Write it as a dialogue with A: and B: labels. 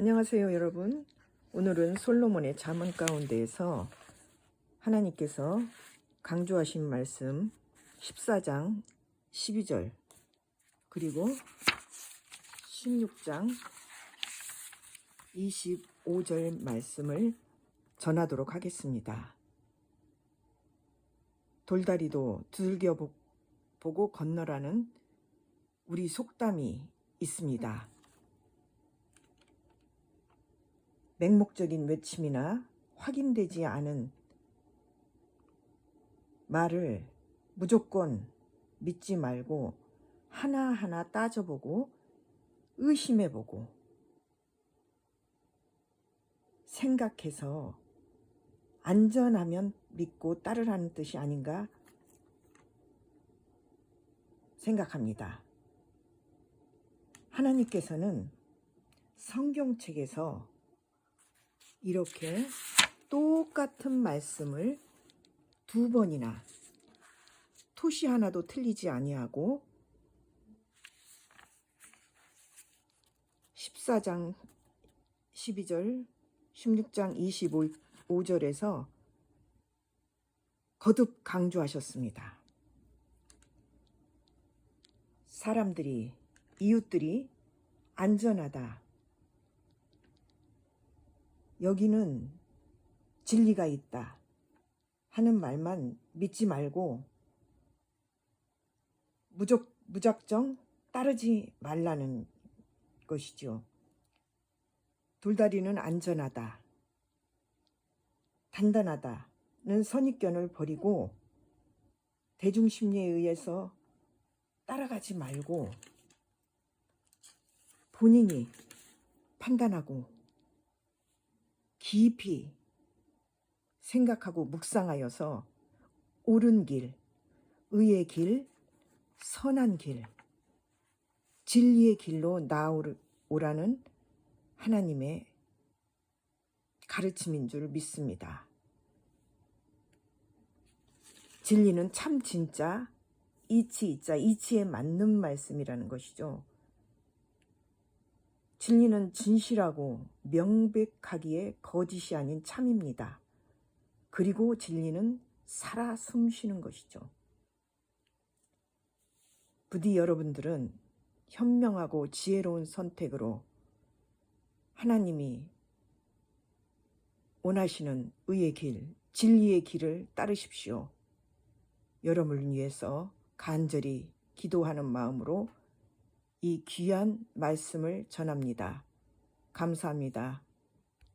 A: 안녕하세요, 여러분. 오늘은 솔로몬의 잠언 가운데에서 하나님께서 강조하신 말씀 14장 12절 그리고 16장 25절 말씀을 전하도록 하겠습니다. 돌다리도 두들겨 보- 보고 건너라는 우리 속담이 있습니다. 맹목적인 외침이나 확인되지 않은 말을 무조건 믿지 말고 하나하나 따져보고 의심해보고 생각해서 안전하면 믿고 따르라는 뜻이 아닌가 생각합니다. 하나님께서는 성경책에서 이렇게 똑같은 말씀을 두 번이나 토시 하나도 틀리지 아니하고 14장 12절 16장 25절에서 거듭 강조하셨습니다. 사람들이 이웃들이 안전하다. 여기는 진리가 있다. 하는 말만 믿지 말고 무적, 무작정 따르지 말라는 것이죠. 돌다리는 안전하다. 단단하다는 선입견을 버리고 대중심리에 의해서 따라가지 말고 본인이 판단하고 깊이 생각하고 묵상하여서 옳은 길, 의의 길, 선한 길, 진리의 길로 나오라는 하나님의 가르침인 줄 믿습니다. 진리는 참 진짜 이치 있자 이치에 맞는 말씀이라는 것이죠. 진리는 진실하고 명백하기에 거짓이 아닌 참입니다. 그리고 진리는 살아 숨쉬는 것이죠. 부디 여러분들은 현명하고 지혜로운 선택으로 하나님이 원하시는 의의 길, 진리의 길을 따르십시오. 여러분을 위해서 간절히 기도하는 마음으로 이 귀한 말씀을 전합니다. 감사합니다.